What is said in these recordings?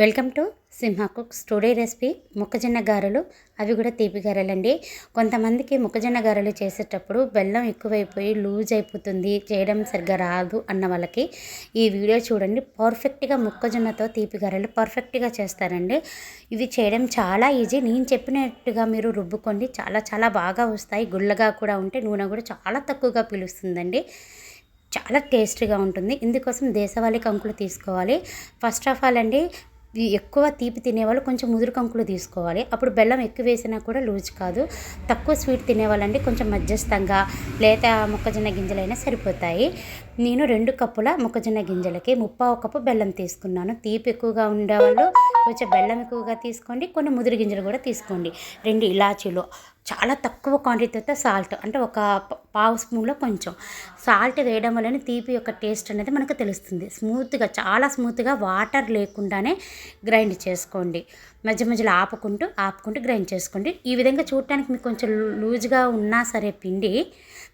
Welcome to Simha cooks today recipe. మొక్కజొన్న గారెలు అవి కూడా తీపి గారెలండి. కొంతమందికి మొక్కజొన్న గారెలు చేసేటప్పుడు బెల్లం ఎక్కువైపోయి లూజ్ అయిపోతుంది చేయడం సరిగ్గా రాదు అన్న వాళ్ళకి ఈ వీడియో చూడండి. పర్ఫెక్ట్గా మొక్కజొన్నతో తీపి గారెలు పర్ఫెక్ట్గా చేస్తారండి. ఇవి చేయడం చాలా ఈజీ. నేను చెప్పినట్టుగా మీరు రుబ్బుకోండి చాలా చాలా బాగా వస్తాయి. గుల్లగా కూడా ఉంటే నూనె కూడా చాలా తక్కువగా పిలుస్తుందండి. చాలా టేస్టీగా ఉంటుంది. ఇందుకోసం దేశవాళీ కంకులు తీసుకోవాలి. ఫస్ట్ ఆఫ్ ఆల్ అండి ఎక్కువ తీపి తినేవాళ్ళు కొంచెం ముదురు కంకులు తీసుకోవాలి. అప్పుడు బెల్లం ఎక్కువ వేసినా కూడా లూజ్ కాదు. తక్కువ స్వీట్ తినేవాళ్ళండి కొంచెం మధ్యస్థంగా లేత మొక్కజొన్న గింజలైనా సరిపోతాయి. నేను రెండు కప్పుల మొక్కజొన్న గింజలకి ముప్పావు కప్పు బెల్లం తీసుకున్నాను. తీపి ఎక్కువగా ఉండేవాళ్ళు కొంచెం బెల్లం ఎక్కువగా తీసుకోండి. కొన్ని ముదురు గింజలు కూడా తీసుకోండి. రెండు ఇలాచీలు చాలా తక్కువ క్వాంటిటీతో సాల్ట్ అంటే ఒక పావు స్పూన్లో కొంచెం. సాల్ట్ వేయడం వలన తీపి యొక్క టేస్ట్ అనేది మనకు తెలుస్తుంది. స్మూత్గా చాలా స్మూత్గా వాటర్ లేకుండానే గ్రైండ్ చేసుకోండి. మధ్య మధ్యలో ఆపుకుంటూ ఆపుకుంటూ గ్రైండ్ చేసుకోండి. ఈ విధంగా చూడటానికి మీకు కొంచెం లూజ్గా ఉన్నా సరే పిండి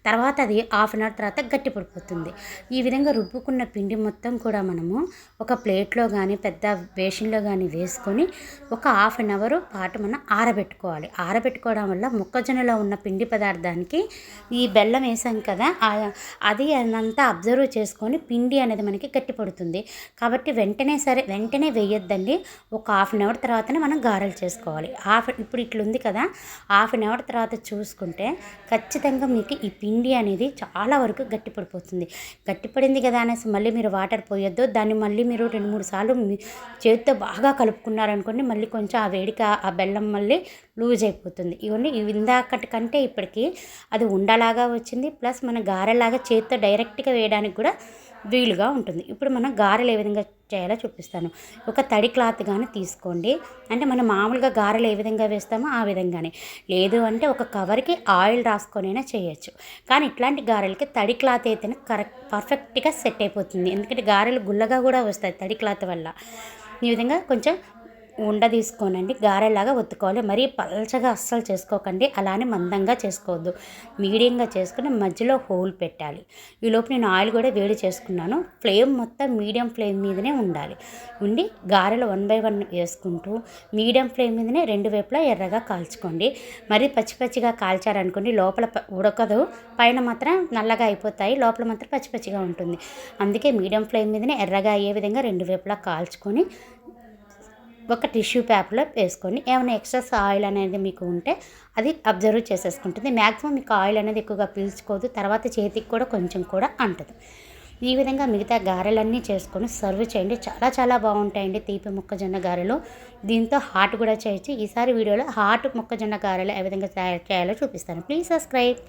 తర్వాత అది హాఫ్ అన్ అవర్ తర్వాత గట్టి పడిపోతుంది. ఈ విధంగా రుబ్బుకున్న పిండి మొత్తం కూడా మనము ఒక ప్లేట్లో కానీ పెద్ద బేషన్లో కానీ వేసుకొని ఒక హాఫ్ అన్ అవర్ పాటు మనం ఆరబెట్టుకోవాలి. ఆరబెట్టుకోవడం వల్ల మొక్కజొన్నలో ఉన్న పిండి పదార్థానికి ఈ బెల్లం వేసాం కదా అది అదంతా అబ్జర్వ్ చేసుకొని పిండి అనేది మనకి గట్టి పడుతుంది కాబట్టి వెంటనే సరే వెంటనే వేయొద్దండి. ఒక హాఫ్ అన్ అవర్ తర్వాతనే మనం గారెలు చేసుకోవాలి. హాఫ్ ఇప్పుడు ఇట్లుంది కదా హాఫ్ అన్ అవర్ తర్వాత చూసుకుంటే ఖచ్చితంగా మీకు ఈ పిండి పిండి అనేది చాలా వరకు గట్టిపడిపోతుంది. గట్టిపడింది కదా అనేసి మళ్ళీ మీరు వాటర్ పోయొద్దు. దాన్ని మళ్ళీ మీరు రెండు మూడు సార్లు చేతితో బాగా కలుపుకున్నారనుకోండి మళ్ళీ కొంచెం ఆ వేడిక ఆ బెల్లం మళ్ళీ లూజ్ అయిపోతుంది. ఇవన్నీ ఇందాకటి కంటే ఇప్పటికీ అది ఉండలాగా వచ్చింది. ప్లస్ మన గారెలాగా చేతితో డైరెక్ట్గా వేయడానికి కూడా వీలుగా ఉంటుంది. ఇప్పుడు మనం గారెలు ఏ విధంగా చేయాలో చూపిస్తాను. ఒక తడి క్లాత్ కానీ తీసుకోండి. అంటే మనం మామూలుగా గారెలు ఏ విధంగా వేస్తామో ఆ విధంగానే. లేదు అంటే ఒక కవర్కి ఆయిల్ రాసుకొనైనా చేయొచ్చు. కానీ ఇట్లాంటి గారెలకి తడి క్లాత్ అయితేనే కరెక్ట్ పర్ఫెక్ట్గా సెట్ అయిపోతుంది. ఎందుకంటే గారెలు గుల్లగా కూడా వస్తాయి తడి క్లాత్ వల్ల. ఈ విధంగా కొంచెం ఉండ తీసుకోనండి గారెలాగా ఒత్తుకోవాలి. మరీ పల్చగా అస్సలు చేసుకోకండి అలానే మందంగా చేసుకోవద్దు. మీడియంగా చేసుకుని మధ్యలో హోల్ పెట్టాలి. ఈలోపు నేను ఆయిల్ కూడా వేడి చేసుకున్నాను. ఫ్లేమ్ మొత్తం మీడియం ఫ్లేమ్ మీదనే ఉండాలి. ఉండి గారెలు వన్ బై వన్ వేసుకుంటూ మీడియం ఫ్లేమ్ మీదనే రెండు వైపులా ఎర్రగా కాల్చుకోండి. మరీ పచ్చి పచ్చిగా కాల్చారనుకోండి లోపల ఉడకదు. పైన మాత్రం నల్లగా అయిపోతాయి లోపల మాత్రం పచ్చి పచ్చిగా ఉంటుంది. అందుకే మీడియం ఫ్లేమ్ మీదనే ఎర్రగా అయ్యే విధంగా రెండు వైపులా కాల్చుకొని ఒక టిష్యూ పేపర్లో వేసుకొని ఏమైనా ఎక్స్ట్రాస్ ఆయిల్ అనేది మీకు ఉంటే అది అబ్జర్వ్ చేసేసుకుంటుంది. మ్యాక్సిమం మీకు ఆయిల్ అనేది ఎక్కువగా పీల్చుకోదు. తర్వాత చేతికి కూడా కొంచెం కూడా అంటదు. ఈ విధంగా మిగతా గారెలన్నీ చేసుకొని సర్వ్ చేయండి. చాలా చాలా బాగుంటాయండి తీపి మొక్కజొన్న గారెలు. దీంతో హాట్ కూడా చేయొచ్చు. ఈసారి వీడియోలో హాట్ మొక్కజొన్న గారెలు ఏ విధంగా తయారు చేయాలో చూపిస్తాను. Please subscribe.